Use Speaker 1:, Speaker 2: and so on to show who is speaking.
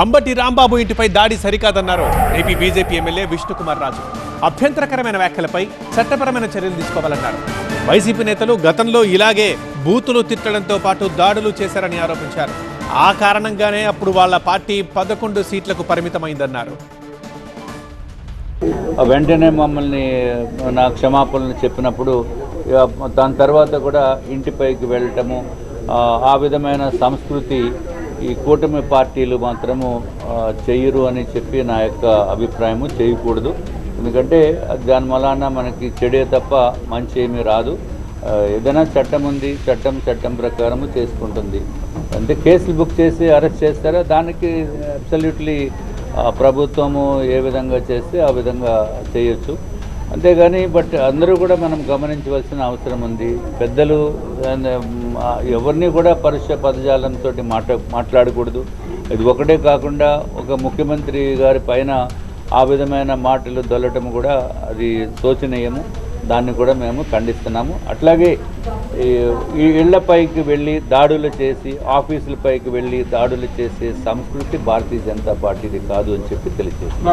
Speaker 1: అంబటి రాంబాబు ఇంటిపై దాడి సరికాదన్నారు. AP BJP MLA Vishnukumar Raju. అభ్యంతరకరమైన వ్యాఖ్యలపై చట్టపరమైన చర్యలు తీసుకోవాలన్నారు. వైసీపీ నేతలు గతంలో ఇలాగే బూతులు తిట్టడంతో పాటు దాడులు చేశారని ఆరోపించారు. ఆ కారణంగానే అప్పుడు వాళ్ళ పార్టీ పదకొండు సీట్లకు పరిమితమైందన్నారు.
Speaker 2: వెంటనే మమ్మల్ని నా క్షమాపణలు చెప్పినప్పుడు దాని తర్వాత కూడా ఇంటిపైకి వెళ్ళటము ఆ విధమైన సంస్కృతి ఈ కూటమి పార్టీలు మాత్రము చేయరు అని చెప్పి నా యొక్క అభిప్రాయము. చేయకూడదు ఎందుకంటే దాని వలన మనకి చెడే తప్ప మంచి ఏమీ రాదు. ఏదైనా చట్టం ఉంది చట్టం చట్టం ప్రకారము చేసుకుంటుంది. అంటే కేసులు బుక్ చేసి అరెస్ట్ చేస్తారో? దానికి అబ్సల్యూట్లీ ప్రభుత్వము ఏ విధంగా చేస్తే ఆ విధంగా చేయొచ్చు. అంతేగాని బట్ అందరూ కూడా మనం గమనించవలసిన అవసరం ఉంది. పెద్దలు ఎవరిని కూడా పరుష పదజాలంతో మాట మాట్లాడకూడదు. ఇది ఒకటే కాకుండా ఒక ముఖ్యమంత్రి గారి పైన ఆ విధమైన మాటలు దొల్లటం కూడా అది శోచనీయము. దాన్ని కూడా మేము ఖండిస్తున్నాము. అట్లాగే ఈ ఇళ్ళపైకి వెళ్ళి దాడులు చేసి ఆఫీసులపైకి వెళ్ళి దాడులు చేసే సంస్కృతి భారతీయ జనతా పార్టీది కాదు అని చెప్పి తెలియజేస్తుంది